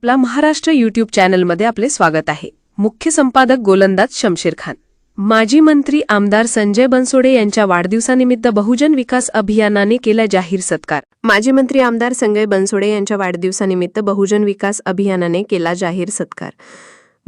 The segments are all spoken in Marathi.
आपला महाराष्ट्र युट्यूब चॅनलमध्ये आपले स्वागत आहे. मुख्य संपादक गोलंदाज शमशेर खान. माजी मंत्री आमदार संजय बनसोडे यांच्या वाढदिवसानिमित्त बहुजन विकास अभियानाने केला जाहीर सत्कार. माजी मंत्री आमदार संजय बनसोडे यांच्या वाढदिवसानिमित्त बहुजन विकास अभियानाने केला जाहीर सत्कार.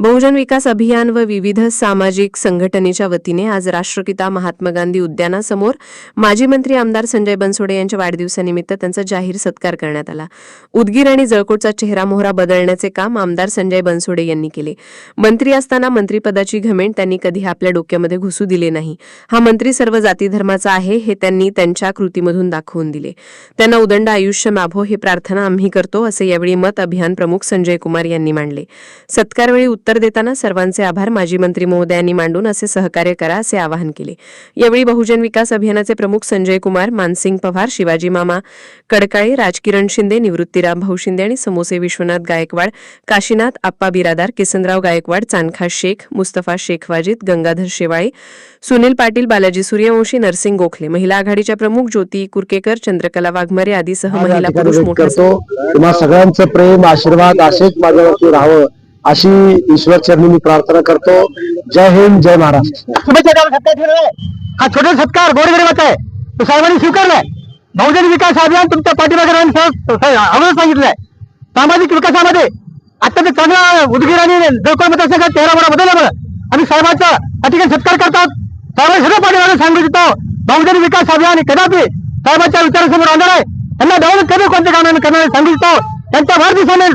बहुजन विकास अभियान व विविध सामाजिक संघटनेच्या वतीने आज राष्ट्रपिता महात्मा गांधी उद्यानासमोर माजी मंत्री आमदार संजय बनसोडे यांच्या वाढदिवसानिमित्त त्यांचा जाहीर सत्कार करण्यात आला. उदगीर आणि जळकोटचा चेहरा मोहरा बदलण्याचे काम आमदार संजय बनसोडे यांनी केले. मंत्री असताना मंत्रीपदाची घमेंट त्यांनी कधी आपल्या डोक्यामध्ये घुसू दिले नाही. हा मंत्री सर्व जाती धर्माचा आहे हे त्यांनी त्यांच्या कृतीमधून दाखवून दिले. त्यांना उदंड आयुष्य लाभो ही प्रार्थना आम्ही करतो असे यावेळी मत अभियान प्रमुख संजय कुमार यांनी मांडले. सत्कारवेळी उत्तर देताना सर्वांचे आभार. माजी मंत्री महोदयांनी मांडून असे सहकार्य करा असे आवाहन केले. यावेळी बहुजन विकास अभियानाचे प्रमुख संजय कुमार मानसिंग पवार शिवाजी मामा कडकाळे राजकिरण शिंदे निवृत्तीराम भाऊ शिंदे आणि समोसे विश्वनाथ गायकवाड काशीनाथ आप्पा बिरादार किसनराव गायकवाड चानखा शेख मुस्तफा शेख वाजिद गंगाधर शेवाळे सुनील पाटील बालाजी सूर्यवंशी नरसिंग गोखले महिला आघाडीच्या प्रमुख ज्योती कुरकेकर चंद्रकला वाघमारे आदीसह महिला पुरुष तुम्हा सगळ्यांचं प्रेम आशीर्वाद असेच माझ्यावरती राहावं. अशी ईश्वर चरणी मी प्रार्थना करतो. जय हिंद जय महाराष्ट्र. शुभेच्छा सत्कार हा छोटा सत्कार गोरगरिबाचा आहे. तो साहेबांनी स्वीकारलाय. बहुजन विकास अभियान तुमच्या पाठीमागे अगोदर सांगितलंय. सामाजिक विकासामध्ये अत्यंत चांगला उदगीर आणि जळकोळ मतदारसंघात चेहरा बरा बदलल्यामुळे आम्ही साहेबांचा अतिशय ठिकाणी सत्कार करतात साहेबांनी सगळं पाठीमागे सांगू इच्छितो बहुजन विकास अभियान हे कदापि साहेबांच्या विचारासमोर आणणार आहे त्यांना डावलून कधी कोणत्या कामाने करणार सांगू इच्छितो त्यांच्या वाढदिवसाने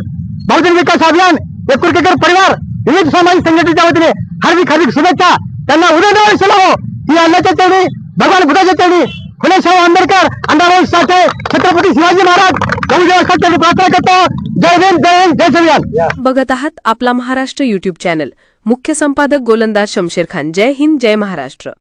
बहुजन विकास अभियान हे कुरकेकर परिवार विविध सामाजिक संघटनेच्या वतीने हार्दिक हार्दिक शुभेच्छा. त्यांना उदय आयुष्य लावो ही अन्नाच्या चरणी भगवान बुद्धाच्या चरणी फुलेशाह आंबेडकर अण्णाभाऊ साठे छत्रपती शिवाजी महाराज बघत आहात आपला महाराष्ट्र युट्यूब चॅनल मुख्य संपादक गोलंदाज शमशेर खान. जय हिंद जय महाराष्ट्र.